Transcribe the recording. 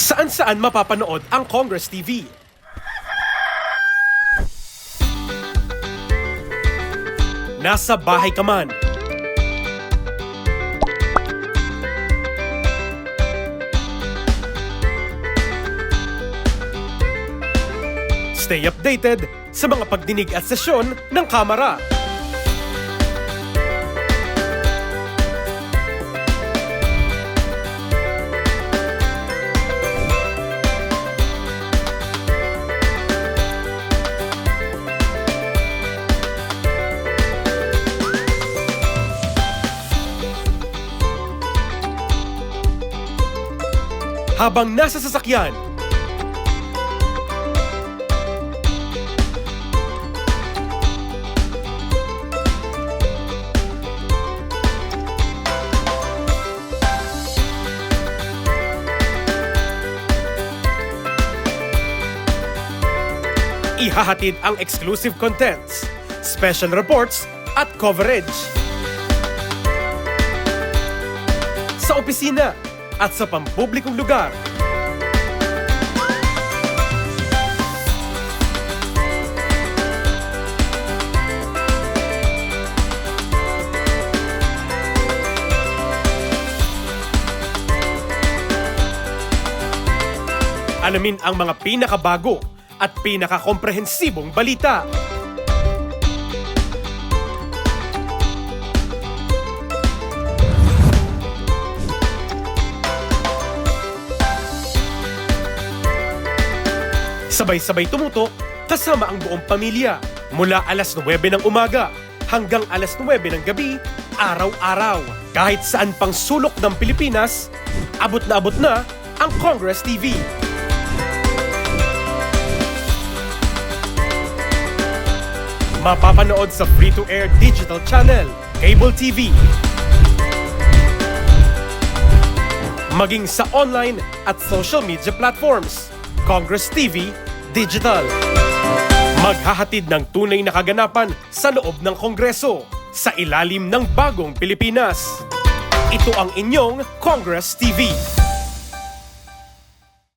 Saan-saan mapapanood ang Congress TV? Nasa bahay ka man. Stay updated sa mga pagdinig at sesyon ng Kamara. Habang nasa sasakyan, ihahatid ang exclusive contents, special reports at coverage. Sa opisina at sa pampublikong lugar. Alamin ang mga pinakabago at pinakakomprehensibong balita. Sabay-sabay tumutok kasama ang buong pamilya mula alas 9 ng umaga hanggang alas 9 ng gabi, araw-araw. Kahit saan pang sulok ng Pilipinas, abot na abot na ang Congress TV. Mapapanood sa free-to-air digital channel, cable TV, maging sa online at social media platforms, Congress TV Digital. Maghahatid ng tunay na kaganapan sa loob ng Kongreso sa ilalim ng bagong Pilipinas. Ito ang inyong Congress TV.